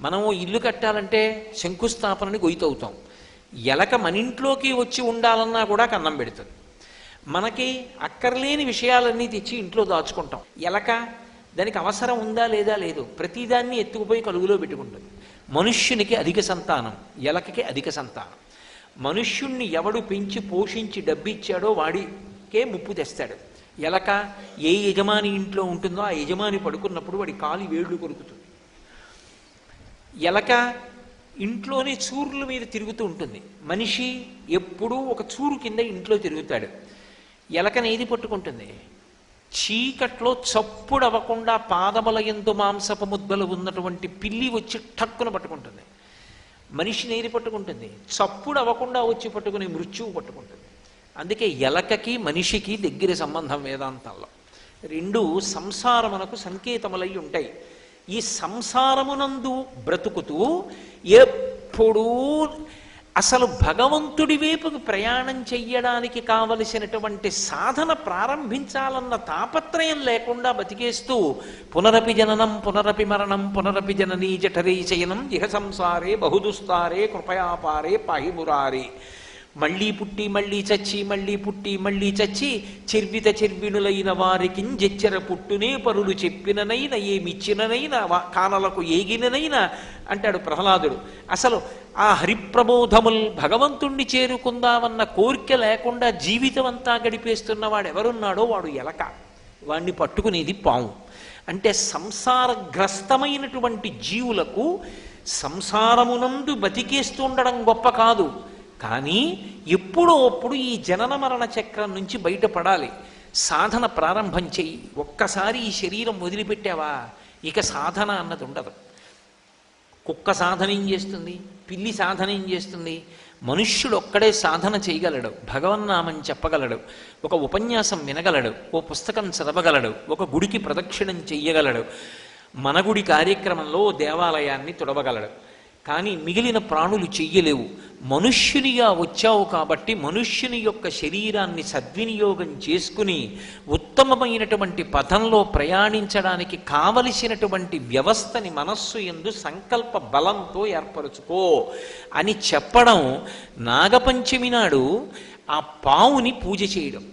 మనము ఇల్లు కట్టాలంటే శంకుస్థాపనని గొయ్యవుతాం ఎలక మన ఇంట్లోకి వచ్చి ఉండాలన్నా కూడా కన్నం పెడుతుంది. మనకి అక్కర్లేని విషయాలన్నీ తెచ్చి ఇంట్లో దాచుకుంటాం. ఎలక దానికి అవసరం ఉందా లేదా లేదు ప్రతిదాన్ని ఎత్తుకుపోయి కలుగులో పెట్టుకుంటుంది. మనుష్యునికి అధిక సంతానం ఎలకకి అధిక సంతానం. మనుష్యుణ్ణి ఎవడు పెంచి పోషించి డబ్బిచ్చాడో వాడికే ముప్పు తెస్తాడు. ఎలక ఏ యజమాని ఇంట్లో ఉంటుందో ఆ యజమాని పడుకున్నప్పుడు వాడి కాలి వేళ్ళు కొరుకుతుంది. ఎలక ఇంట్లోనే చూర్ల మీద తిరుగుతూ ఉంటుంది. మనిషి ఎప్పుడూ ఒక చూరు కింద ఇంట్లో తిరుగుతాడు. ఎలకని ఏది పట్టుకుంటుంది? చీకట్లో చప్పుడు అవ్వకుండా పాదముల ఎందు మాంసపు ముద్దలు ఉన్నటువంటి పిల్లి వచ్చి టక్కున పట్టుకుంటుంది. మనిషిని ఏది పట్టుకుంటుంది? చప్పుడు అవ్వకుండా వచ్చి పట్టుకుని మృత్యువు పట్టుకుంటుంది. అందుకే ఎలకకి మనిషికి దగ్గర సంబంధం వేదాంతంలో. రెండు సంసారమునకు సంకేతములై ఉంటాయి. ఈ సంసారమునందు బ్రతుకుతూ ఎప్పుడూ అసలు భగవంతుడి వైపుకు ప్రయాణం చెయ్యడానికి కావలసినటువంటి సాధన ప్రారంభించాలన్న తాపత్రయం లేకుండా బతికేస్తూ పునరపి జననం పునరపి మరణం పునరపి జననీ జఠరీ చయనం ఇహ సంసారే బహుదుస్తారే కృపయాపారే పాహిమురారే. మళ్ళీ పుట్టి మళ్ళీ చచ్చి మళ్ళీ పుట్టి మళ్ళీ చచ్చి చెర్విత చెర్వినులైన వారికి జెచ్చర పుట్టునే పరులు చెప్పిననైన ఏమిచ్చిననైనా వా- కానలకు ఏగిననైనా అంటాడు ప్రహ్లాదుడు. అసలు ఆ హరిప్రబోధముల్ భగవంతుణ్ణి చేరుకుందామన్న కోరిక లేకుండా జీవితం అంతా గడిపేస్తున్న వాడు ఎవరున్నాడో వాడు ఎలక. వాణ్ణి పట్టుకునేది పాము. అంటే సంసారగ్రస్తమైనటువంటి జీవులకు సంసారమునందు బతికేస్తుండడం గొప్ప కాదు. కానీ ఎప్పుడో అప్పుడు ఈ జనన మరణ చక్రం నుంచి బయటపడాలి. సాధన ప్రారంభం చెయ్యి. ఒక్కసారి ఈ శరీరం వదిలిపెట్టావా? ఇక సాధన అన్నది ఉండదు. కుక్క సాధన ఏం చేస్తుంది? పిల్లి సాధన ఏం చేస్తుంది? మనుష్యుడు ఒక్కడే సాధన చేయగలడు. భగవన్నామం చెప్పగలడు. ఒక ఉపన్యాసం వినగలడు. ఓ పుస్తకం చదవగలడు. ఒక గుడికి ప్రదక్షిణం చెయ్యగలడు. మన గుడి కార్యక్రమంలో దేవాలయాన్ని తుడవగలడు. కానీ మిగిలిన ప్రాణులు చెయ్యలేవు. మనుష్యునిగా వచ్చావు కాబట్టి మనుష్యుని యొక్క శరీరాన్ని సద్వినియోగం చేసుకుని ఉత్తమమైనటువంటి పథంలో ప్రయాణించడానికి కావలసినటువంటి వ్యవస్థని మనస్సు ఎందు సంకల్ప బలంతో ఏర్పరచుకో అని చెప్పడం నాగపంచమి నాడు ఆ పావుని పూజ చేయడం.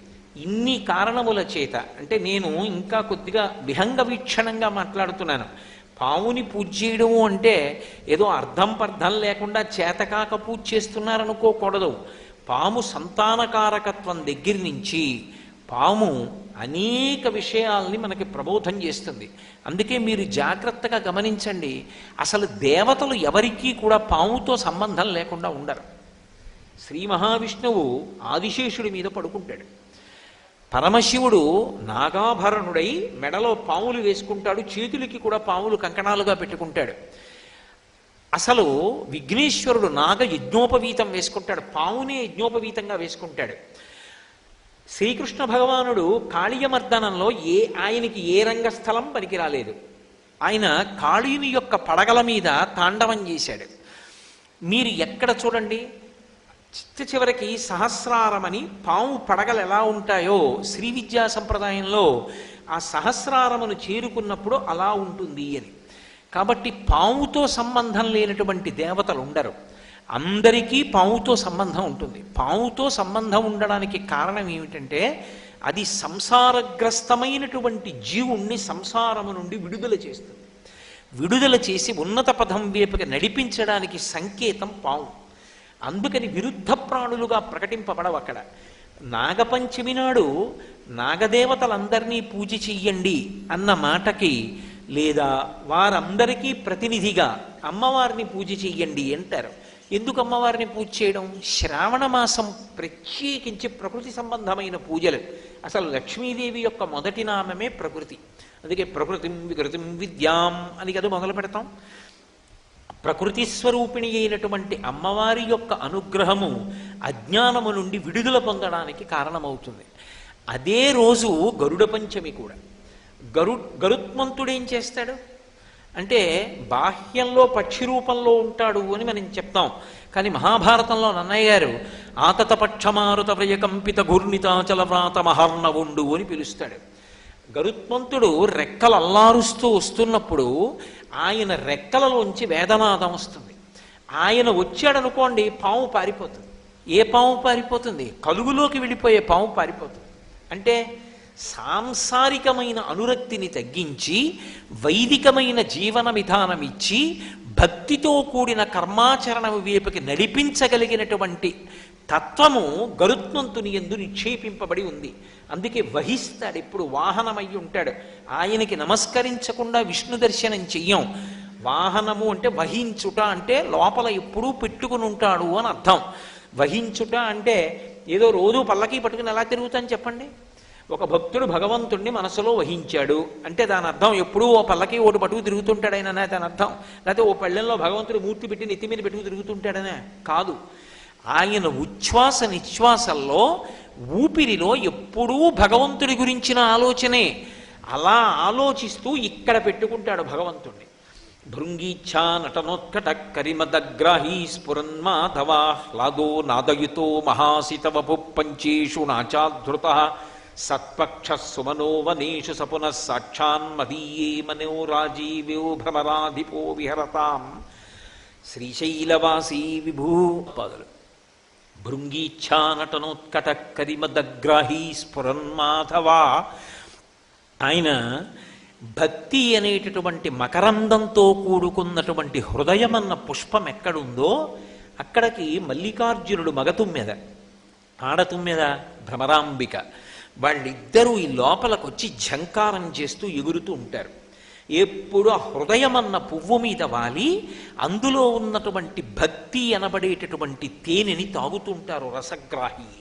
ఇన్ని కారణముల చేత అంటే నేను ఇంకా కొద్దిగా విహంగ వీక్షణంగా మాట్లాడుతున్నాను. పావుని పూజ చేయడము అంటే ఏదో అర్థం పర్థం లేకుండా చేతకాక పూజ చేస్తున్నారనుకోకూడదు. పాము సంతానకారకత్వం దగ్గర నుంచి పాము అనేక విషయాల్ని మనకి ప్రబోధం చేస్తుంది. అందుకే మీరు జాగ్రత్తగా గమనించండి. అసలు దేవతలు ఎవరికీ కూడా పాముతో సంబంధం లేకుండా ఉండరు. శ్రీ మహావిష్ణువు ఆదిశేషుడి మీద పడుకుంటాడు. పరమశివుడు నాగాభరణుడై మెడలో పాములు వేసుకుంటాడు చేతులకి కూడా పాములు కంకణాలుగా పెట్టుకుంటాడు. అసలు విఘ్నేశ్వరుడు నాగ యజ్ఞోపవీతం వేసుకుంటాడు పావునే యజ్ఞోపవీతంగా వేసుకుంటాడు. శ్రీకృష్ణ భగవానుడు కాళీయమర్దనంలో ఏ ఆయనకి ఏ రంగస్థలం పనికిరాలేదు. ఆయన కాళీని యొక్క పడగల మీద తాండవం చేశాడు. మీరు ఎక్కడ చూడండి? చిట్ట చివరికి సహస్రారమని పాము పడగలు ఎలా ఉంటాయో శ్రీ విద్యా సంప్రదాయంలో ఆ సహస్రారమును చేరుకున్నప్పుడు అలా ఉంటుంది అని. కాబట్టి పాముతో సంబంధం లేనటువంటి దేవతలు ఉండరు. అందరికీ పాముతో సంబంధం ఉంటుంది. పాముతో సంబంధం ఉండడానికి కారణం ఏమిటంటే అది సంసారగ్రస్తమైనటువంటి జీవుణ్ణి సంసారము నుండి విడుదల చేస్తుంది. విడుదల చేసి ఉన్నత పదం వైపుకి నడిపించడానికి సంకేతం పాము. అందుకని విరుద్ధ ప్రాణులుగా ప్రకటింపబడవు అక్కడ. నాగపంచమి నాడు నాగదేవతలందరినీ పూజ చెయ్యండి అన్న మాటకి లేదా వారందరికీ ప్రతినిధిగా అమ్మవారిని పూజ చెయ్యండి అంటారు. ఎందుకు అమ్మవారిని పూజ చేయడం? శ్రావణ మాసం ప్రత్యేకించి ప్రకృతి సంబంధమైన పూజలు. అసలు లక్ష్మీదేవి యొక్క మొదటి నామమే ప్రకృతి. అందుకే ప్రకృతిం వికృతిం విద్యాం అని కదా మొదలు పెడతాం. ప్రకృతి స్వరూపిణి అయినటువంటి అమ్మవారి యొక్క అనుగ్రహము అజ్ఞానము నుండి విడుదల పొందడానికి కారణమవుతుంది. అదే రోజు గరుడ పంచమి కూడా. గరు గరుత్మంతుడు ఏం చేస్తాడు? అంటే బాహ్యంలో పక్షి రూపంలో ఉంటాడు అని మనం చెప్తాం. కానీ మహాభారతంలో నన్నయ్య గారు ఆతత పక్షమారుత వ్రయకంపిత ఘూర్ణితాచల వ్రాత మహర్ణవుండు అని పిలుస్తాడు. గరుత్మంతుడు రెక్కలు అల్లారుస్తూ వస్తున్నప్పుడు ఆయన రెక్కలలోంచి వేదనాదం వస్తుంది. ఆయన వచ్చాడనుకోండి పాము పారిపోతుంది. ఏ పాము పారిపోతుంది? కలుగులోకి వెళ్ళిపోయే పాము పారిపోతుంది. అంటే సాంసారికమైన అనురక్తిని తగ్గించి వైదికమైన జీవన విధానం ఇచ్చి భక్తితో కూడిన కర్మాచరణ వైపుకి నడిపించగలిగినటువంటి తత్వము గరుత్మంతుని ఎందు నిక్షేపింపబడి ఉంది. అందుకే వహిస్తాడు ఇప్పుడు వాహనమై ఉంటాడు. ఆయనకి నమస్కరించకుండా విష్ణు దర్శనం చెయ్యం. వాహనము అంటే వహించుట అంటే లోపల ఎప్పుడూ పెట్టుకుని ఉంటాడు అని అర్థం. వహించుట అంటే ఏదో రోజు పల్లకి పట్టుకుని ఎలా తిరుగుతాను చెప్పండి? ఒక భక్తుడు భగవంతుణ్ణి మనసులో వహించాడు. అంటే దాని అర్థం ఎప్పుడూ ఓ పల్లకి ఓటు పట్టుకు తిరుగుతుంటాడైనా దాని అర్థం. లేకపోతే ఓ పళ్ళెంలో భగవంతుడు మూర్తి పెట్టి నెత్తి మీద పెట్టుకు తిరుగుతుంటాడనే కాదు. ఆయన ఉచ్ఛ్వాస నిశ్వాసల్లో ఊపిరిలో ఎప్పుడూ భగవంతుడి గురించిన ఆలోచనే. అలా ఆలోచిస్తూ ఇక్కడ పెట్టుకుంటాడు భగవంతుణ్ణి. భృంగీచ్ఛా నటనోత్కట కరిమదగ్రాహీ స్ఫురన్మాధవాహ్లాదో నాదయుతో మహాసితవపు పంచేషు నాచాధృత సత్పక్ష సుమనో వనేషు సపునః సాక్షాన్మదీయే మనోరాజీవ్యో భ్రమరాధిపో విహరతాం. శ్రీశైలవాసీ విభూ. పదులు భృంగీచ్ఛానటనోత్కట నటనోత్కట కరిమదగ్రాహీ స్ఫురన్మాధవా. ఆయన భక్తి అనేటటువంటి మకరందంతో కూడుకున్నటువంటి హృదయం అన్న పుష్పం ఎక్కడుందో అక్కడికి మల్లికార్జునుడు మగతుమ్మెద. ఆడతుమ్మెద భ్రమరాంబిక. వాళ్ళిద్దరూ ఈ లోపలకొచ్చి వచ్చి ఝంకారం చేస్తూ ఎగురుతూ ఉంటారు. ఎప్పుడు ఆ హృదయం అన్న పువ్వు మీద వాలి అందులో ఉన్నటువంటి భక్తి అనబడేటటువంటి తేనెని తాగుతుంటారు రసగ్రాహి.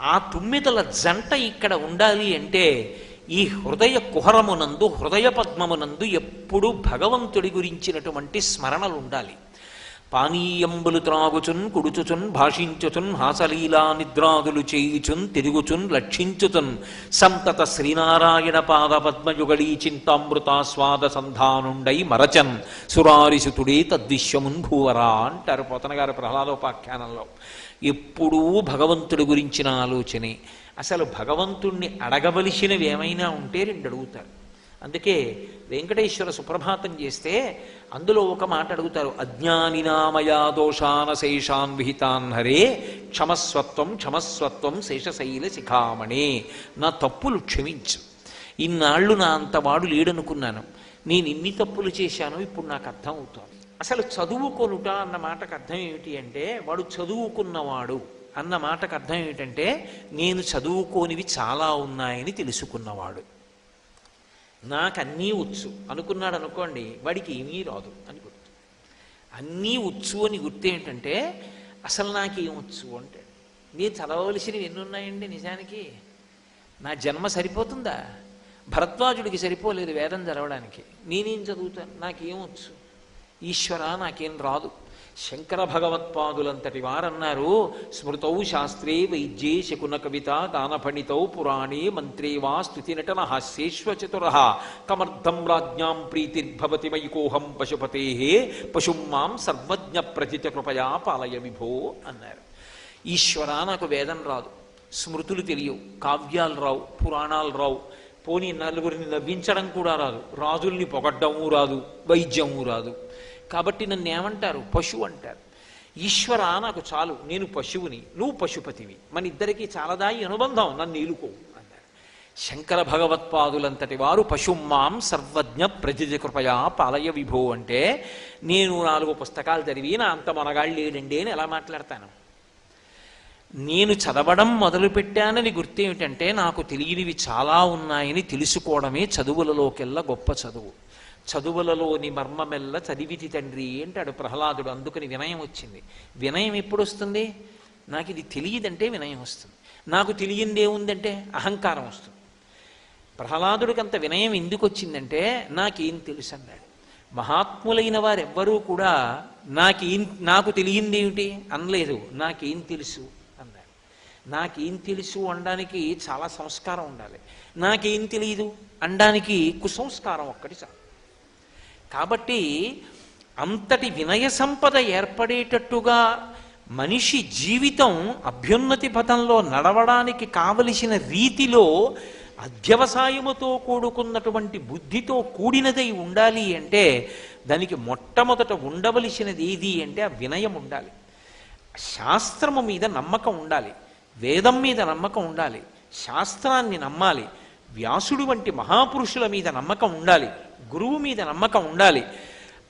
ఆ తుమ్మిదల జంట ఇక్కడ ఉండాలి అంటే ఈ హృదయ కుహరమునందు హృదయ పద్మమునందు ఎప్పుడూ భగవంతుడి గురించినటువంటి స్మరణలు ఉండాలి పానీయంబులు త్రాగుచున్ కుడుచుచున్ భాషించుచున్ హాసలీలా నిద్రాదులు చేయుచున్ తిరుగుచున్ లక్షించుచున్. సంతత శ్రీనారాయణ పాద పద్మయుగళీ చింతామృతాస్వాద సంధానుండై మరచన్. సురారిసుతుడే తద్విశ్వమున్ భూవరా అంటారు పోతనగారు ప్రహ్లాదోపాఖ్యానంలో. ఎప్పుడూ భగవంతుడి గురించిన ఆలోచనే. అసలు భగవంతుణ్ణి అడగవలసినవి ఏమైనా ఉంటే రెండు అడుగుతారు అందుకే వెంకటేశ్వర సుప్రభాతం చేస్తే అందులో ఒక మాట అడుగుతారు అజ్ఞానినామయా దోషాన శేషాన్ విహితాన్ హరే క్షమస్వత్వం క్షమస్వత్వం శేషశైల శిఖామణే నా తప్పులు క్షమించు. ఇన్నాళ్ళు నా అంతవాడు లేడనుకున్నాను. నేను ఇన్ని తప్పులు చేశాను ఇప్పుడు నాకు అర్థం అవుతోంది అసలు చదువుకొనుట అన్న మాటకు అర్థం ఏమిటి అంటే వాడు చదువుకున్నవాడు అన్న మాటకు అర్థం ఏమిటంటే నేను చదువుకోనివి చాలా ఉన్నాయని తెలుసుకున్నవాడు. నాకు అన్నీ వచ్చు అనుకున్నాడు అనుకోండి వాడికి ఏమీ రాదు అని గుర్తు. అన్నీ వచ్చు అని గుర్తు ఏంటంటే అసలు నాకేమొచ్చు అంటే నేను చదవలసినవి ఎన్ని ఉన్నాయండి నిజానికి? నా జన్మ సరిపోతుందా? భరద్వాజుడికి సరిపోలేదు వేదం చదవడానికి. నేనేం చదువుతాను? నాకేమొచ్చు? ఈశ్వర నాకేం రాదు. శంకర భగవత్పాదులంతటి వారన్నారు. స్మృతౌ శాస్త్రే వైద్యే శకున కవిత గానఫణితౌ పురాణే మంత్రే వా స్థుతి నటన హాస్యేశ్వచతుర కమర్థం రాజ్ఞాం ప్రీతిర్భవతి మయికోహం పశుపతే. పశుం మాం సర్వజ్ఞ ప్రజిత కృపయా పాలయ విభో అన్నారు. ఈశ్వర నాకు వేదం రాదు. స్మృతులు తెలియవు. కావ్యాలు రావు. పురాణాలు రావు. పోనీ నలుగురిని నవ్వించడం కూడా రాదు. రాజుల్ని పొగడ్డము రాదు. వైద్యము రాదు. కాబట్టి నన్ను ఏమంటారు? పశువు అంటారు. ఈశ్వర నాకు చాలు నేను పశువుని నువ్వు పశుపతివి. మన ఇద్దరికి చాలదా ఈ అనుబంధం? నన్ను ఏలుకో అన్నారు శంకర భగవత్పాదులంతటి వారు పశుమాం సర్వజ్ఞ ప్రజజ కృపయా పాలయ విభో అంటే నేను నాలుగు పుస్తకాలు చదివి నా అంత మనగాళ్ళు లేడండి అని ఎలా మాట్లాడతాను? నేను చదవడం మొదలుపెట్టానని గుర్తేమిటంటే నాకు తెలియనివి చాలా ఉన్నాయని తెలుసుకోవడమే చదువులలోకెల్లా గొప్ప చదువు. చదువులలోని మర్మమెల్ల చదివితి తండ్రి అంటాడు ప్రహ్లాదుడు. అందుకని వినయం వచ్చింది. వినయం ఎప్పుడు వస్తుంది? నాకు ఇది తెలియదంటే వినయం వస్తుంది. నాకు తెలియంది ఏముందంటే అహంకారం వస్తుంది. ప్రహ్లాదుడికి అంత వినయం ఎందుకు వచ్చిందంటే నాకేం తెలుసు అన్నాడు. మహాత్ములైన వారెవ్వరూ కూడా నాకేం నాకు తెలియంది ఏమిటి? అనలేదు. నాకేం తెలుసు? అన్నాడు. నాకేం తెలుసు అనడానికి చాలా సంస్కారం ఉండాలి. నాకేం తెలియదు అనడానికి కుసంస్కారం ఒక్కటి చాలు. కాబట్టి అంతటి వినయ సంపద ఏర్పడేటట్టుగా మనిషి జీవితం అభ్యున్నతి పథంలో నడవడానికి కావలసిన రీతిలో అధ్యవసాయముతో కూడుకున్నటువంటి బుద్ధితో కూడినదై ఉండాలి అంటే దానికి మొట్టమొదట ఉండవలసినది ఏది అంటే ఆ వినయం ఉండాలి. శాస్త్రము మీద నమ్మకం ఉండాలి. వేదం మీద నమ్మకం ఉండాలి. శాస్త్రాన్ని నమ్మాలి. వ్యాసుడు వంటి మహాపురుషుల మీద నమ్మకం ఉండాలి. గురువు మీద నమ్మకం ఉండాలి.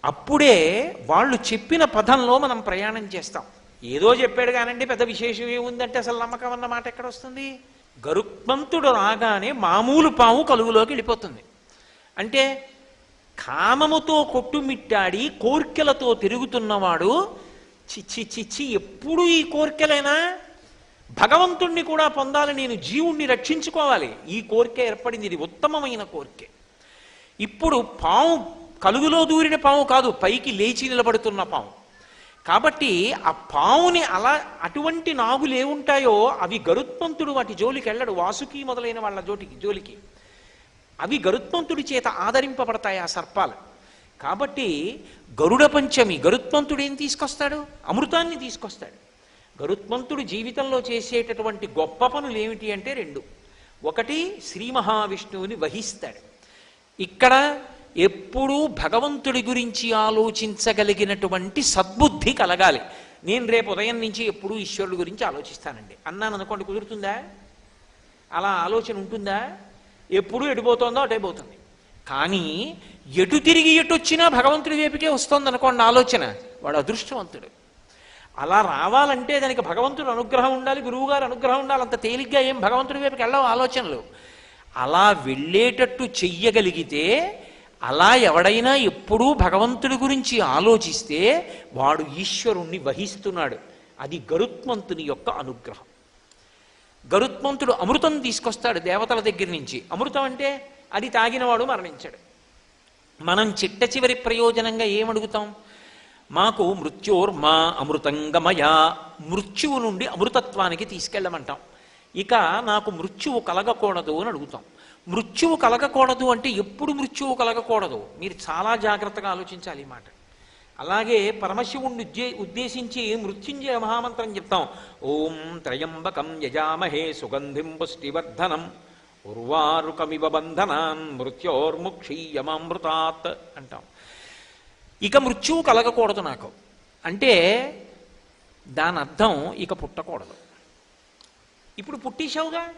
అప్పుడే వాళ్ళు చెప్పిన పదంలో మనం ప్రయాణం చేస్తాం. ఏదో చెప్పాడు కానండి పెద్ద విశేషం ఏముందంటే అసలు నమ్మకం అన్న మాట ఎక్కడ వస్తుంది? గరుత్మంతుడు రాగానే మామూలు పాము కలుగులోకి వెళ్ళిపోతుంది. అంటే కామముతో కొట్టుమిట్టాడి కోర్కెలతో తిరుగుతున్నవాడు చిచ్చి చిచ్చి ఎప్పుడు ఈ కోర్కెలైనా భగవంతుణ్ణి కూడా పొందాలి నేను జీవుణ్ణి రక్షించుకోవాలి. ఈ కోరిక ఏర్పడింది ఇది ఉత్తమమైన కోరికే. ఇప్పుడు పాము కలుగులో దూరిన పాము కాదు పైకి లేచి నిలబడుతున్న పాము. కాబట్టి ఆ పావుని అలా అటువంటి నాగులు ఏముంటాయో అవి గరుత్మంతుడు వాటి జోలికి వెళ్ళడు వాసుకి మొదలైన వాళ్ళ జోటికి జోలికి. అవి గరుత్మంతుడి చేత ఆదరింపబడతాయి ఆ సర్పాలు. కాబట్టి గరుడ పంచమి గరుత్మంతుడు ఏం తీసుకొస్తాడు? అమృతాన్ని తీసుకొస్తాడు. గరుత్మంతుడు జీవితంలో చేసేటటువంటి గొప్ప పనులు ఏమిటి అంటే రెండు. ఒకటి శ్రీ మహావిష్ణువుని వహిస్తాడు. ఇక్కడ ఎప్పుడూ భగవంతుడి గురించి ఆలోచించగలిగినటువంటి సద్బుద్ధి కలగాలి. నేను రేపు ఉదయం నుంచి ఎప్పుడూ ఈశ్వరుడి గురించి ఆలోచిస్తానండి. అన్నాను అనుకోండి కుదురుతుందా? అలా ఆలోచన ఉంటుందా? ఎప్పుడు ఎడిపోతుందో అటైపోతుంది కానీ ఎటు తిరిగి ఎటు వచ్చినా భగవంతుడి వైపుకే వస్తుంది అనుకోండి ఆలోచన. వాడు అదృష్టవంతుడు. అలా రావాలంటే దానికి భగవంతుడు అనుగ్రహం ఉండాలి గురువుగారు అనుగ్రహం ఉండాలి అంత తేలిగ్గా ఏం భగవంతుడి వైపుకి వెళ్ళవు ఆలోచనలు. అలా వెళ్ళేటట్టు చెయ్యగలిగితే అలా ఎవడైనా ఎప్పుడూ భగవంతుడి గురించి ఆలోచిస్తే వాడు ఈశ్వరుణ్ణి వహిస్తున్నాడు. అది గరుత్మంతుని యొక్క అనుగ్రహం. గరుత్మంతుడు అమృతం తీసుకొస్తాడు దేవతల దగ్గర నుంచి. అమృతం అంటే అది తాగినవాడు మరణించాడు. మనం చిట్ట చివరి ప్రయోజనంగా ఏమడుగుతాం? మాకు మృత్యోర్మా అమృతంగమయ మృత్యువు నుండి అమృతత్వానికి తీసుకెళ్ళమంటాం. ఇక నాకు మృత్యువు కలగకూడదు అని అడుగుతాం. మృత్యువు కలగకూడదు అంటే ఎప్పుడు మృత్యువు కలగకూడదు? మీరు చాలా జాగ్రత్తగా ఆలోచించాలి ఈ మాట. అలాగే పరమశివుణ్ణి ఉద్దే ఉద్దేశించి మృత్యుంజయ మహామంత్రం చెప్తాం. ఓం త్రయంబకం యజామహే సుగంధిం పుష్టివర్ధనం ఉర్వారుకమివ బంధనాన్ మృత్యోర్ముక్షీయమామృతాత్ అంటాం. ఇక మృత్యువు కలగకూడదు నాకు. అంటే దాని అర్థం ఇక పుట్టకూడదు. ఇప్పుడు పుట్టేశావుగా?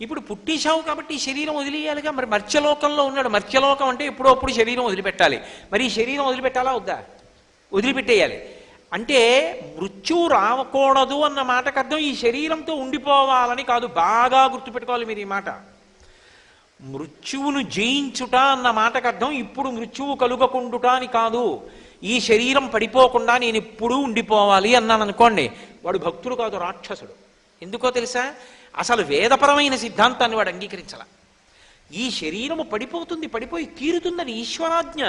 ఇప్పుడు పుట్టేశావు కాబట్టి ఈ శరీరం వదిలేయాలిగా? మరి మర్త్యలోకంలో ఉన్నాడు. మర్త్యలోకం అంటే ఎప్పుడో అప్పుడు శరీరం వదిలిపెట్టాలి. మరి ఈ శరీరం వదిలిపెట్టాలా వద్దా? వదిలిపెట్టేయాలి. అంటే మృత్యువు రావకూడదు అన్న మాటకు అర్థం ఈ శరీరంతో ఉండిపోవాలని కాదు. బాగా గుర్తుపెట్టుకోవాలి మీరు ఈ మాట. మృత్యువును జయించుట అన్న మాటకు అర్థం ఇప్పుడు మృత్యువు కలుగకుండుట అని కాదు. ఈ శరీరం పడిపోకుండా నేను ఎప్పుడూ ఉండిపోవాలి అన్నాను అనుకోండి. వాడు భక్తుడు కాదు రాక్షసుడు. ఎందుకో తెలుసా? అసలు వేదపరమైన సిద్ధాంతాన్ని వాడు అంగీకరించాల. ఈ శరీరము పడిపోతుంది పడిపోయి తీరుతుందని ఈశ్వరాజ్ఞ.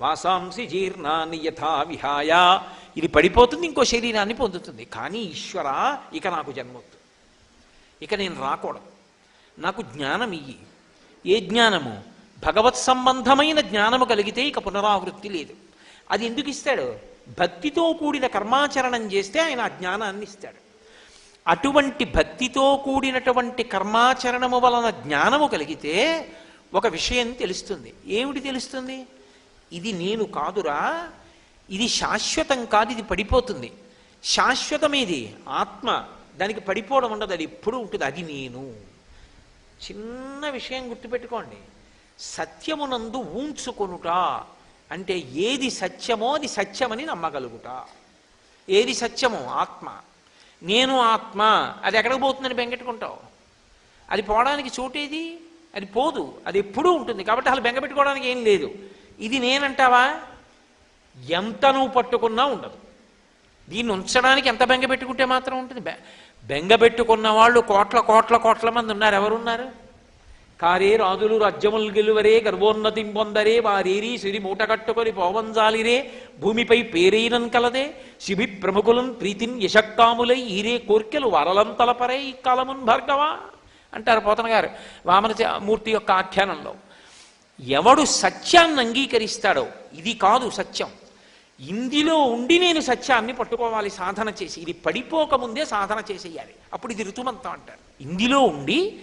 వాసాంసి జీర్ణాన్ని యథా విహాయ. ఇది పడిపోతుంది ఇంకో శరీరాన్ని పొందుతుంది. కానీ ఈశ్వర ఇక నాకు జన్మొద్దు. ఇక నేను రాకూడదు. నాకు జ్ఞానం ఇయ్యి. ఏ జ్ఞానము? భగవత్ సంబంధమైన జ్ఞానము కలిగితే ఇక పునరావృత్తి లేదు. అది ఎందుకు ఇస్తాడు? భక్తితో కూడిన కర్మాచరణం చేస్తే ఆయన ఆ జ్ఞానాన్ని ఇస్తాడు. అటువంటి భక్తితో కూడినటువంటి కర్మాచరణము వలన జ్ఞానము కలిగితే ఒక విషయం తెలుస్తుంది. ఏమిటి తెలుస్తుంది? ఇది నేను కాదురా ఇది శాశ్వతం కాదు ఇది పడిపోతుంది. శాశ్వతమేది ఆత్మ. దానికి పడిపోవడం ఉండదు అది ఎప్పుడూ ఉంటుంది అది నేను. చిన్న విషయం గుర్తుపెట్టుకోండి. సత్యమునందు ఊంచుకొనుట అంటే ఏది సత్యమో అది సత్యమని నమ్మగలుగుట. ఏది సత్యమో? ఆత్మ. నేను ఆత్మ. అది ఎక్కడికి పోతుందని బెంగెట్టుకుంటావు. అది పోవడానికి చోటేది? అది పోదు. అది ఎప్పుడూ ఉంటుంది. కాబట్టి అసలు బెంగ పెట్టుకోవడానికి ఏం లేదు. ఇది నేనంటావా? ఎంత నువ్వు పట్టుకున్నా ఉండదు. దీన్ని ఉంచడానికి ఎంత బెంగ పెట్టుకుంటే మాత్రం ఉంటుంది. బె- బెంగ పెట్టుకున్న వాళ్ళు కోట్ల కోట్ల కోట్ల మంది ఉన్నారు. ఎవరున్నారు? కారే రాజులు రాజ్యములు గెలువరే గర్వోన్నతిం పొందరే వారేరి సిరి మూట కట్టుకొని పోవంజాలిరే భూమిపై పేరైనన్ కలదే శిభి ప్రముఖులం ప్రీతిన్ యశక్కాములై ఈరే కోర్కెలు వరలం తలపరే ఈ కాలమున్ భార్గవా? అంటారు పోతన గారు వామన మూర్తి యొక్క ఆఖ్యానంలో. ఎవడు సత్యాన్ని అంగీకరిస్తాడో ఇది కాదు సత్యం. ఇందులో ఉండి నేను సత్యాన్ని పట్టుకోవాలి సాధన చేసి. ఇది పడిపోకముందే సాధన చేసేయాలి. అప్పుడు ఇది ఋతుమంతం అంటారు. ఇందులో ఉండి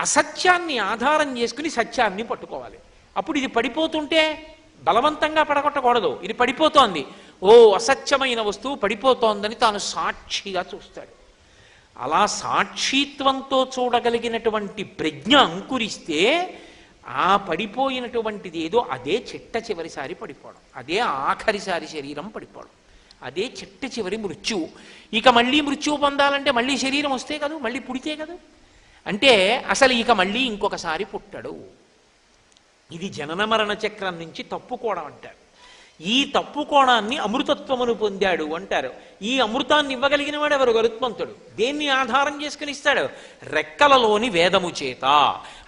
అసత్యాన్ని ఆధారం చేసుకుని సత్యాన్ని పట్టుకోవాలి. అప్పుడు ఇది పడిపోతుంటే బలవంతంగా పడగొట్టకూడదు. ఇది పడిపోతోంది. ఓ అసత్యమైన వస్తువు పడిపోతోందని తాను సాక్షిగా చూస్తాడు. అలా సాక్షిత్వంతో చూడగలిగినటువంటి ప్రజ్ఞ అంకురిస్తే ఆ పడిపోయినటువంటిది ఏదో అదే చిట్ట చివరిసారి పడిపోవడం. అదే ఆఖరిసారి శరీరం పడిపోవడం. అదే చిట్ట చివరి మృత్యువు. ఇక మళ్ళీ మృత్యువు పొందాలంటే మళ్ళీ శరీరం వస్తే కదా? మళ్ళీ పుడితే కదా? అంటే అసలు ఇక మళ్ళీ ఇంకొకసారి పుట్టడు. ఇది జనన మరణ చక్రం నుంచి తప్పుకోవడం అంటారు. ఈ తప్పుకోణాన్ని అమృతత్వమును పొందాడు అంటారు. ఈ అమృతాన్ని ఇవ్వగలిగిన వాడు ఎవరు? గరుత్మంతుడు. దేన్ని ఆధారం చేసుకుని ఇస్తాడు? రెక్కలలోని వేదము చేత.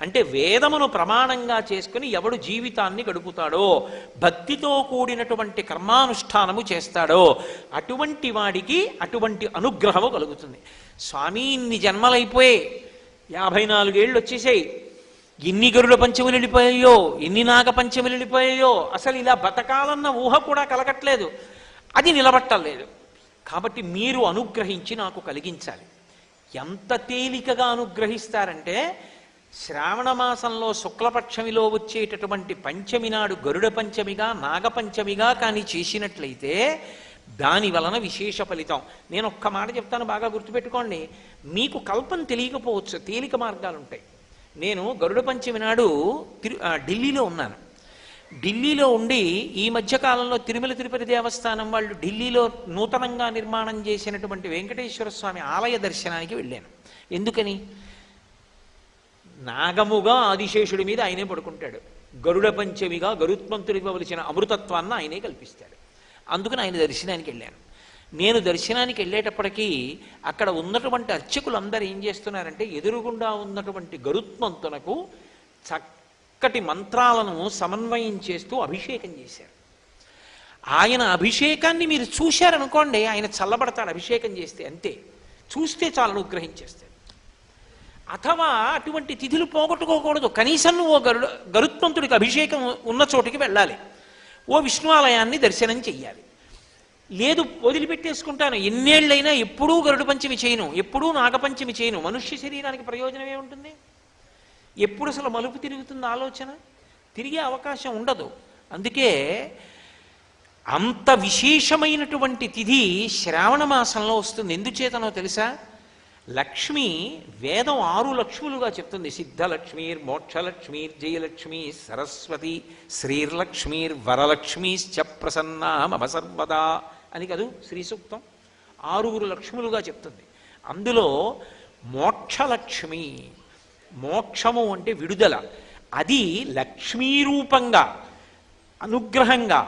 అంటే వేదమును ప్రమాణంగా చేసుకుని ఎవడు జీవితాన్ని గడుపుతాడో భక్తితో కూడినటువంటి కర్మానుష్ఠానము చేస్తాడో అటువంటి వాడికి అటువంటి అనుగ్రహము కలుగుతుంది. స్వామి ఇన్ని జన్మలైపోయి యాభై నాలుగేళ్ళు వచ్చేసాయి ఎన్ని గరుడ పంచములు వెళ్ళిపోయాయో ఎన్ని నాగ పంచములు వెళ్ళిపోయాయో అసలు ఇలా బతకాలన్న ఊహ కూడా కలగట్లేదు. అది నిలబట్టలేదు. కాబట్టి మీరు అనుగ్రహించి నాకు కలిగించాలి. ఎంత తేలికగా అనుగ్రహిస్తారంటే శ్రావణ మాసంలో శుక్లపక్షమిలో వచ్చేటటువంటి పంచమి నాడు గరుడ పంచమిగా నాగపంచమిగా కానీ చేసినట్లయితే దాని వలన విశేష ఫలితం. నేను ఒక్క మాట చెప్తాను బాగా గుర్తుపెట్టుకోండి. మీకు కల్పన తెలియకపోవచ్చు తేలిక మార్గాలు ఉంటాయి నేను గరుడ పంచమి నాడు తిరు ఢిల్లీలో ఉన్నాను. ఢిల్లీలో ఉండి ఈ మధ్యకాలంలో తిరుమల తిరుపతి దేవస్థానం వాళ్ళు ఢిల్లీలో నూతనంగా నిర్మాణం చేసినటువంటి వెంకటేశ్వర స్వామి ఆలయ దర్శనానికి వెళ్ళాను. ఎందుకని? నాగముగా ఆదిశేషుడి మీద ఆయనే పడుకుంటాడు. గరుడ పంచమిగా గరుత్మంతుడివ్వవలసిన అమృతత్వాన్ని ఆయనే కల్పిస్తాడు. అందుకని ఆయన దర్శనానికి వెళ్ళాను. నేను దర్శనానికి వెళ్ళేటప్పటికీ అక్కడ ఉన్నటువంటి అర్చకులందరూ ఏం చేస్తున్నారంటే ఎదురుగుండా ఉన్నటువంటి గరుత్మంతునకు చక్కటి మంత్రాలను సమన్వయం చేస్తూ అభిషేకం చేశారు. ఆయన అభిషేకాన్ని మీరు చూశారనుకోండి ఆయన చల్లబడతాడు అభిషేకం చేస్తే అంతే. చూస్తే చాలు అనుగ్రహించేస్తాడు. అథవా అటువంటి తిథులు పోగొట్టుకోకూడదు. కనీసం నువ్వు ఓ గరుత్మంతుడికి అభిషేకం ఉన్న చోటికి వెళ్ళాలి. ఓ విష్ణు ఆలయాన్ని దర్శనం చెయ్యాలి. లేదు వదిలిపెట్టేసుకుంటాను. ఎన్నేళ్ళైనా ఎప్పుడూ గరుడు పంచమి చేయను. ఎప్పుడూ నాగపంచమి చేయను. మనుష్య శరీరానికి ప్రయోజనం ఏముంటుంది? ఎప్పుడు అసలు మలుపు తిరుగుతుంది ఆలోచన? తిరిగే అవకాశం ఉండదు. అందుకే అంత విశేషమైనటువంటి తిథి శ్రావణ మాసంలో వస్తుంది. ఎందుచేతనో తెలుసా? లక్ష్మి వేదం ఆరు లక్ష్ములుగా చెప్తుంది. సిద్ధలక్ష్మీర్ మోక్షలక్ష్మీర్ జయలక్ష్మి సరస్వతి శ్రీర్లక్ష్మీర్ వరలక్ష్మీశ్చ ప్రసన్నా మమ సర్వదా అని కదూ శ్రీ సూక్తం ఆరుగురు లక్ష్ములుగా చెప్తుంది. అందులో మోక్షలక్ష్మి మోక్షము అంటే విడుదల అది లక్ష్మీరూపంగా అనుగ్రహంగా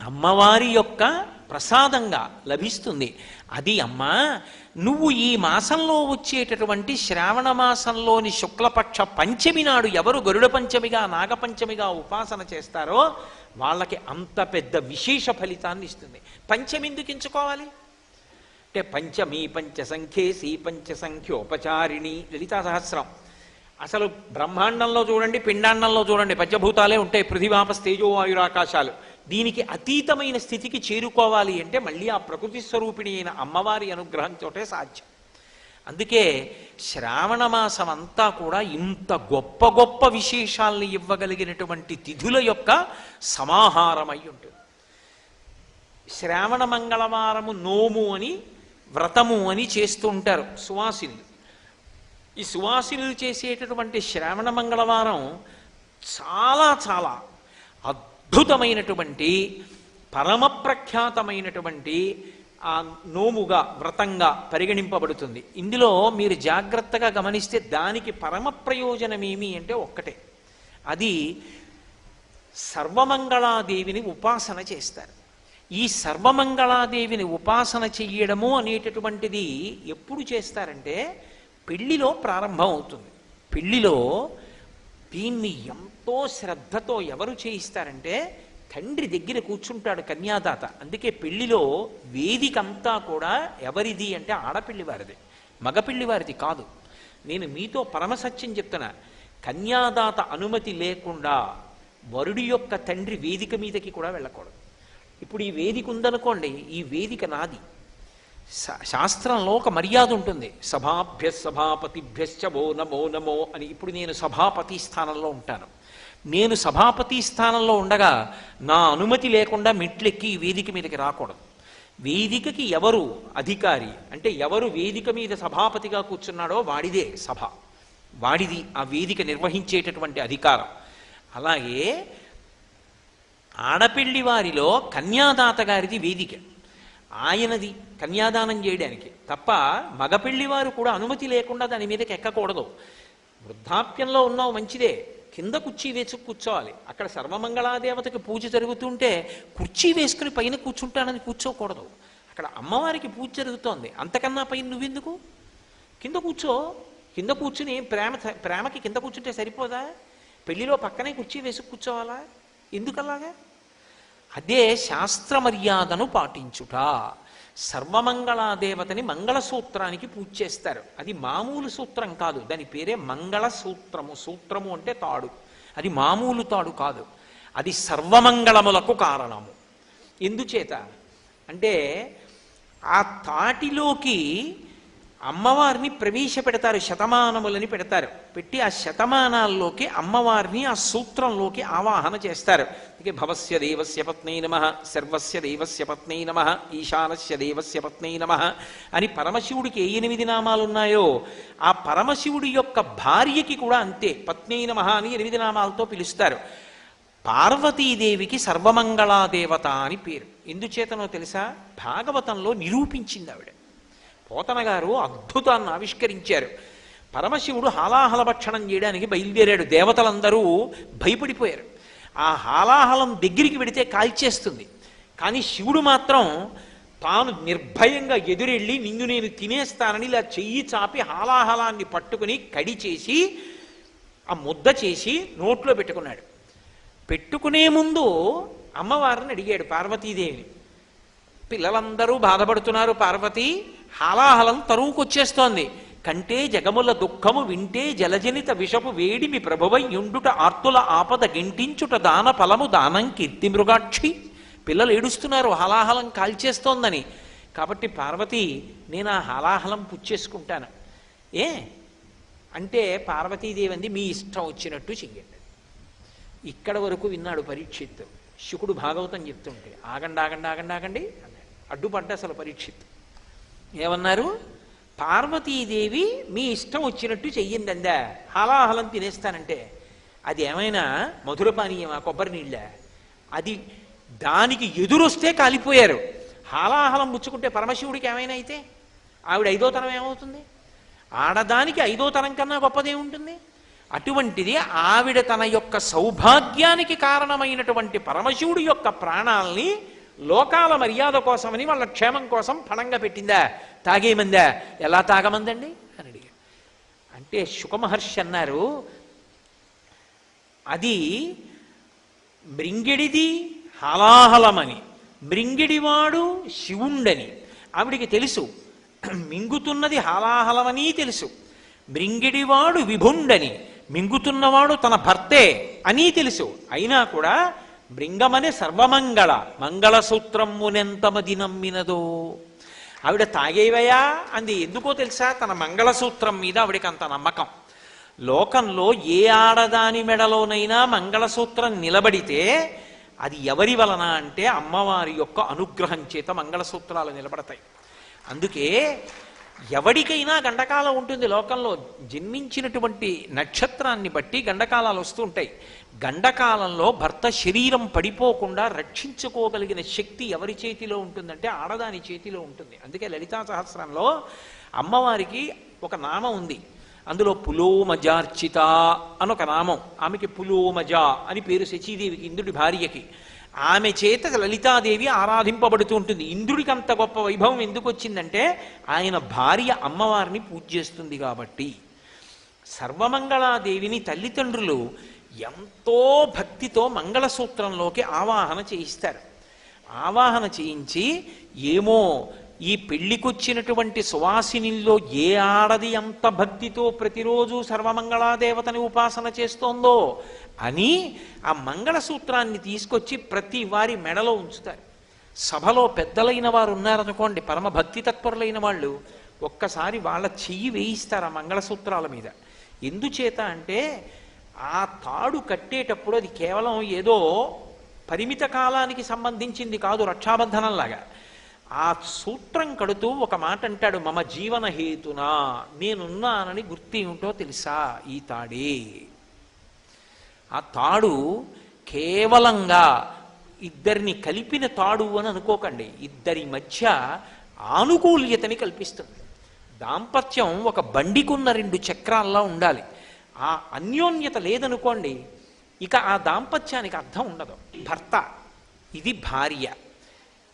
అమ్మవారి యొక్క ప్రసాదంగా లభిస్తుంది. అది అమ్మా నువ్వు ఈ మాసంలో వచ్చేటటువంటి శ్రావణ మాసంలోని శుక్లపక్ష పంచమి నాడు ఎవరు గరుడ పంచమిగా నాగపంచమిగా ఉపాసన చేస్తారో వాళ్ళకి అంత పెద్ద విశేష ఫలితాన్ని ఇస్తుంది. పంచమి ఎందుకు ఎంచుకోవాలి? అంటే పంచమీ పంచ సంఖ్యేసి పంచ సంఖ్యోపచారిణి లలితా సహస్రం. అసలు బ్రహ్మాండంలో చూడండి పిండాండంలో చూడండి పంచభూతాలే ఉంటాయి పృథివాపస్ తేజోవాయురాకాశాలు దీనికి అతీతమైన స్థితికి చేరుకోవాలి అంటే మళ్ళీ ఆ ప్రకృతి స్వరూపిణి అయిన అమ్మవారి అనుగ్రహంతోటే సాధ్యం. అందుకే శ్రావణ మాసం అంతా కూడా ఇంత గొప్ప గొప్ప విశేషాలను ఇవ్వగలిగినటువంటి తిథుల యొక్క సమాహారమై ఉంటుంది. శ్రావణ మంగళవారము నోము అని వ్రతము అని చేస్తూ ఉంటారు సువాసినులు. ఈ సువాసినులు చేసేటటువంటి శ్రావణ మంగళవారం చాలా చాలా అద్భుతమైనటువంటి పరమ ప్రఖ్యాతమైనటువంటి ఆ నోముగా వ్రతంగా పరిగణింపబడుతుంది. ఇందులో మీరు జాగ్రత్తగా గమనిస్తే దానికి పరమ ప్రయోజనం ఏమి అంటే ఒక్కటే. అది సర్వమంగళాదేవిని ఉపాసన చేస్తారు. ఈ సర్వమంగళాదేవిని ఉపాసన చెయ్యడము అనేటటువంటిది ఎప్పుడు చేస్తారంటే పెళ్ళిలో ప్రారంభం అవుతుంది పెళ్ళిలో దీన్ని ఎంతో శ్రద్ధతో ఎవరు చేయిస్తారంటే తండ్రి దగ్గర కూర్చుంటాడు కన్యాదాత. అందుకే పెళ్ళిలో వేదికంతా కూడా ఎవరిది అంటే ఆడపిల్లి వారిది. మగపిల్లి వారిది కాదు. నేను మీతో పరమసత్యం చెప్తున్నా. కన్యాదాత అనుమతి లేకుండా వరుడి యొక్క తండ్రి వేదిక మీదకి కూడా వెళ్ళకూడదు. ఇప్పుడు ఈ వేదిక ఉందనుకోండి ఈ వేదిక నాది. శాస్త్రంలో ఒక మర్యాద ఉంటుంది. సభాభ్య సభాపతిభ్యశ్చ ఓ నమో నమో అని ఇప్పుడు నేను సభాపతి స్థానంలో ఉంటాను. నేను సభాపతి స్థానంలో ఉండగా నా అనుమతి లేకుండా మెట్లెక్కి ఈ వేదిక మీదకి రాకూడదు. వేదికకి ఎవరు అధికారి అంటే ఎవరు వేదిక మీద సభాపతిగా కూర్చున్నాడో వాడిదే సభ. వాడిది ఆ వేదిక నిర్వహించేటటువంటి అధికారం. అలాగే ఆడపిల్లి వారిలో కన్యాదాత గారిది వేదిక. ఆయనది కన్యాదానం చేయడానికి. తప్ప మగపిల్లి వారు కూడా అనుమతి లేకుండా దాని మీదకి ఎక్కకూడదు. వృద్ధాప్యంలో ఉన్నావు మంచిదే. కింద కుర్చీ వేసి కూర్చోవాలి. అక్కడ సర్వమంగళాదేవతకి పూజ జరుగుతుంటే కుర్చీ వేసుకుని పైన కూర్చుంటానని కూర్చోకూడదు. అక్కడ అమ్మవారికి పూజ జరుగుతోంది. అంతకన్నా పైన నువ్వెందుకు? కింద కూర్చో. కింద కూర్చుని ప్రేమ ప్రేమకి కింద కూర్చుంటే సరిపోదా? పెళ్ళిలో పక్కనే కుర్చీ వేసి కూర్చోవాలా? ఎందుకలాగా? అదే శాస్త్ర మర్యాదను పాటించుట. సర్వమంగళాదేవతని మంగళసూత్రానికి పూజ చేస్తారు. అది మామూలు సూత్రం కాదు. దాని పేరే మంగళ సూత్రము సూత్రము అంటే తాడు. అది మామూలు తాడు కాదు. అది సర్వమంగళములకు కారణము. ఎందుచేత? అంటే ఆ తాటిలోకి అమ్మవారిని ప్రవేశపెడతారు శతమానములని పెడతారు. పెట్టి ఆ శతమానాల్లోకి అమ్మవారిని ఆ సూత్రంలోకి ఆవాహన చేస్తారు. ఇక భవస్య దేవస్య పత్నై నమ సర్వస్య దేవస్య పత్నై నమ ఈశానస్య దేవస్య పత్నై నమ అని పరమశివుడికి ఏ ఎనిమిది నామాలు ఉన్నాయో ఆ పరమశివుడి యొక్క భార్యకి కూడా అంతే. పత్నై నమ అని ఎనిమిది నామాలతో పిలుస్తారు. పార్వతీదేవికి సర్వమంగళాదేవత అని పేరు. ఎందుచేతనో తెలుసా? భాగవతంలో నిరూపించింది ఆవిడ. పోతన గారు అద్భుతాన్ని ఆవిష్కరించారు. పరమశివుడు హాలాహల భక్షణం చేయడానికి బయలుదేరాడు. దేవతలందరూ భయపడిపోయారు. ఆ హాలాహలం దగ్గరికి వెడితే కాల్చేస్తుంది. కానీ శివుడు మాత్రం తాను నిర్భయంగా ఎదురెళ్ళి నిన్ను నేను తినేస్తానని ఇలా చెయ్యి చాపి హాలాహలాన్ని పట్టుకుని కడి చేసి ఆ ముద్ద చేసి నోట్లో పెట్టుకున్నాడు. పెట్టుకునే ముందు అమ్మవారిని అడిగాడు పార్వతీదేవిని. పిల్లలందరూ బాధపడుతున్నారు పార్వతి. హాలాహలం తరువుకొచ్చేస్తోంది. కంటే జగముల దుఃఖము వింటే జలజనిత విషపు వేడిమి ప్రభువై ఆర్తుల ఆపద గింటించుట దాన ఫలము దానం కీర్తి మృగాక్షి. పిల్లలు ఏడుస్తున్నారు హాలాహలం కాల్చేస్తోందని. కాబట్టి పార్వతి నేను ఆ హాలాహలం పుచ్చేసుకుంటాను. ఏ? అంటే పార్వతీదేవి అంది మీ ఇష్టం వచ్చినట్టు చెయ్యండి. ఇక్కడ వరకు విన్నాడు పరీక్షిత్తు. శుకుడు భాగవతం చెప్తుంటే ఆగండి ఆగండి ఆగండి ఆగండి అన్నాడు అడ్డుపడ్డ అసలు పరీక్షిత్ ఏమన్నారు? పార్వతీదేవి మీ ఇష్టం వచ్చినట్టు చెయ్యింది హలాహలం తినేస్తానంటే. అది ఏమైనా మధుర పానీయమా? కొబ్బరి నీళ్ళ? అది దానికి ఎదురొస్తే కాలిపోయారు. హాలాహలం ముచ్చుకుంటే పరమశివుడికి ఏమైనా అయితే? ఆవిడ ఐదో తరం ఏమవుతుంది? ఆడదానికి ఐదో తరం కన్నా గొప్పదేముంటుంది? అటువంటిది ఆవిడ తన యొక్క సౌభాగ్యానికి కారణమైనటువంటి పరమశివుడి యొక్క ప్రాణాల్ని లోకాల మర్యాద కోసమని వాళ్ళ క్షేమం కోసం పణంగా పెట్టిందా? తాగేమందా? ఎలా తాగమందండి? అని అడిగాడు. అంటే శుకమహర్షి అన్నారు అది మృంగిడిది హలాహలమని మృంగిడివాడు శివుండని. ఆవిడికి తెలుసు మింగుతున్నది హలాహలమని తెలుసు మృంగిడివాడు విభుండని మింగుతున్నవాడు తన భర్తే అని తెలుసు. అయినా కూడా బృంగమనే సర్వమంగళ. మంగళసూత్రమునెంతమది నమ్మినదో ఆవిడ తాగేవయా అంది. ఎందుకో తెలుసా? తన మంగళసూత్రం మీద ఆవిడకి అంత నమ్మకం. లోకంలో ఏ ఆడదాని మెడలోనైనా మంగళసూత్రం నిలబడితే అది ఎవరి వలన అంటే అమ్మవారి యొక్క అనుగ్రహం చేత మంగళసూత్రాలు నిలబడతాయి. అందుకే ఎవడికైనా గండకాలం ఉంటుంది. లోకంలో జన్మించినటువంటి నక్షత్రాన్ని బట్టి గండకాలాలు వస్తూ ఉంటాయి. గండకాలంలో భర్త శరీరం పడిపోకుండా రక్షించుకోగలిగిన శక్తి ఎవరి చేతిలో ఉంటుందంటే ఆడదాని చేతిలో ఉంటుంది. అందుకే లలితా సహస్రంలో అమ్మవారికి ఒక నామం ఉంది. అందులో పులోమజార్చిత అని ఒక నామం. ఆమెకి పులోమజ అని పేరు శచీదేవికి ఇంద్రుడి భార్యకి. ఆమె చేత లలితాదేవి ఆరాధింపబడుతూ ఉంటుంది. ఇంద్రుడికి అంత గొప్ప వైభవం ఎందుకు వచ్చిందంటే ఆయన భార్య అమ్మవారిని పూజ చేస్తుంది కాబట్టి. సర్వమంగళాదేవిని తల్లిదండ్రులు ఎంతో భక్తితో మంగళసూత్రంలోకి ఆవాహన చేయిస్తారు. ఆవాహన చేయించి ఏమో ఈ పెళ్ళికొచ్చినటువంటి సువాసినిల్లో ఏ ఆడది ఎంత భక్తితో ప్రతిరోజు సర్వమంగళాదేవతని ఉపాసన చేస్తోందో అని ఆ మంగళసూత్రాన్ని తీసుకొచ్చి ప్రతి వారి మెడలో ఉంచుతారు. సభలో పెద్దలైన వారు ఉన్నారనుకోండి పరమ భక్తి తత్పరులైన వాళ్ళు ఒక్కసారి వాళ్ళ చెయ్యి వేయిస్తారు ఆ మంగళసూత్రాల మీద. ఎందుచేత అంటే ఆ తాడు కట్టేటప్పుడు అది కేవలం ఏదో పరిమిత కాలానికి సంబంధించింది కాదు రక్షాబంధనంలాగా. ఆ సూత్రం కడుతూ ఒక మాట అంటాడు మమ జీవన హేతునా నేనున్నానని గుర్తు ఏమిటో తెలుసా? ఈ తాడే. ఆ తాడు కేవలంగా ఇద్దరిని కలిపిన తాడు అని అనుకోకండి. ఇద్దరి మధ్య ఆనుకూల్యతని కల్పిస్తుంది. దాంపత్యం ఒక బండికున్న రెండు చక్రాల్లా ఉండాలి. ఆ అన్యోన్యత లేదనుకోండి ఇక ఆ దాంపత్యానికి అర్థం ఉండదు. భర్త ఇది భార్య.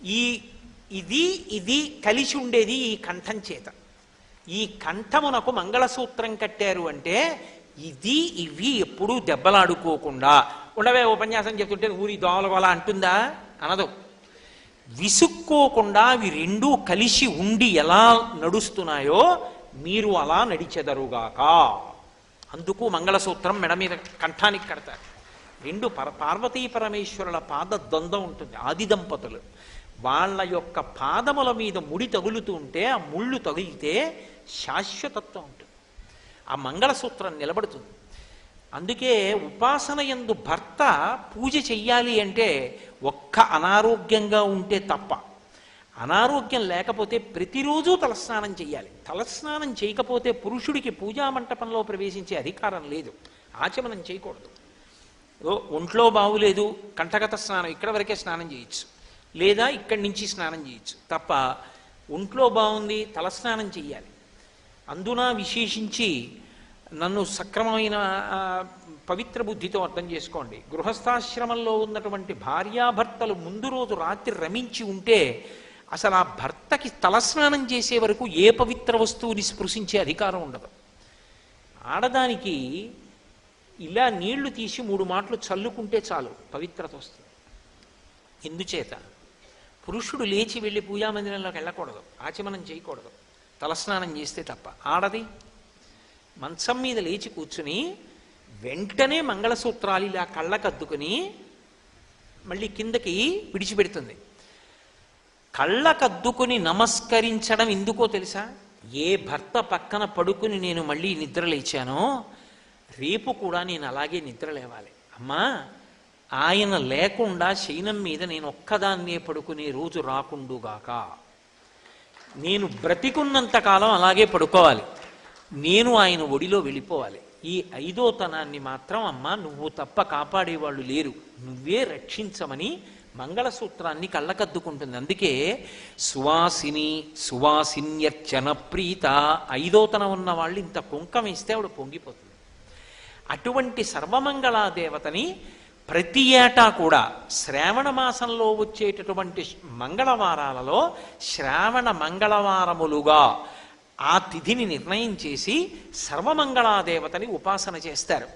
ఈ ఇది ఇది కలిసి ఉండేది ఈ కంఠం చేత. ఈ కంఠమునకు మంగళసూత్రం కట్టారు అంటే ఇది ఇవి ఎప్పుడూ దెబ్బలాడుకోకుండా. ఉండవే ఉపన్యాసం చెప్తుంటే ఊరి దోమల అంటుందా? అనదు. విసుక్కోకుండా అవి రెండూ కలిసి ఉండి ఎలా నడుస్తున్నాయో మీరు అలా నడిచెదరుగాక. అందుకు మంగళసూత్రం మెడ మీద కంఠానికి కడతారు. రెండు పర పార్వతీ పరమేశ్వరుల పాద ద్వంద్వ ఉంటుంది ఆది దంపతులు వాళ్ళ యొక్క పాదముల మీద ముడి తగులుతూ ఉంటే ఆ ముళ్ళు తగిలితే శాశ్వతత్వం ఉంటుంది. ఆ మంగళసూత్రం నిలబడుతుంది. అందుకే ఉపాసన ఎందు భర్త పూజ చెయ్యాలి అంటే ఒక్క అనారోగ్యంగా ఉంటే తప్ప అనారోగ్యం లేకపోతే ప్రతిరోజు తలస్నానం చేయాలి తలస్నానం చేయకపోతే పురుషుడికి పూజా మంటపంలో ప్రవేశించే అధికారం లేదు. ఆచమనం చేయకూడదు. ఓ ఒంట్లో బాగులేదు కంఠగత స్నానం ఇక్కడ వరకే స్నానం చేయొచ్చు. లేదా ఇక్కడి నుంచి స్నానం చేయొచ్చు. తప్ప ఒంట్లో బాగుంది తలస్నానం చెయ్యాలి. అందున విశేషించి నన్ను సక్రమమైన పవిత్ర బుద్ధితో అర్థం చేసుకోండి. గృహస్థాశ్రమంలో ఉన్నటువంటి భార్యాభర్తలు ముందు రోజు రాత్రి రమించి ఉంటే అసలు ఆ భర్తకి తలస్నానం చేసే వరకు ఏ పవిత్ర వస్తువుని స్పృశించే అధికారం ఉండదు. ఆడదానికి ఇలా నీళ్ళు తీసి మూడు మాటలు చల్లుకుంటే చాలు పవిత్రత వస్తుంది. ఎందుచేత? పురుషుడు లేచి వెళ్ళి పూజామందిరంలోకి వెళ్ళకూడదు. ఆచమనం చేయకూడదు. తలస్నానం చేస్తే తప్ప. ఆడది మంచం మీద లేచి కూర్చుని వెంటనే మంగళసూత్రాలు ఇలా కళ్ళకద్దుకుని మళ్ళీ కిందకి విడిచిపెడుతుంది. కళ్ళకద్దుకుని నమస్కరించడం ఎందుకో తెలుసా? ఏ భర్త పక్కన పడుకుని నేను మళ్ళీ నిద్ర లేచానో రేపు కూడా నేను అలాగే నిద్ర లేవాలి అమ్మా ఆయన లేకుండా శయనం మీద నేను ఒక్కదాన్నే పడుకునే రోజు రాకుండుగాక నేను బ్రతికున్నంత కాలం అలాగే పడుకోవాలి. నేను ఆయన ఒడిలో వెళ్ళిపోవాలి. ఈ ఐదోతనాన్ని మాత్రం అమ్మ నువ్వు తప్ప కాపాడేవాళ్ళు లేరు. నువ్వే రక్షించమని మంగళసూత్రాన్ని కళ్ళకద్దుకుంటుంది. అందుకే సువాసిని సువాసిన్యర్చన ప్రీత ఐదోతనం ఉన్న వాళ్ళు ఇంత కుంకం ఇస్తే ఆవిడ పొంగిపోతుంది. అటువంటి సర్వమంగళా దేవతని ప్రతి ఏటా కూడా శ్రావణ మాసంలో వచ్చేటటువంటి మంగళవారాలలో శ్రావణ మంగళవారములుగా ఆ తిథిని నిర్ణయం చేసి సర్వమంగళాదేవతని ఉపాసన చేస్తారు.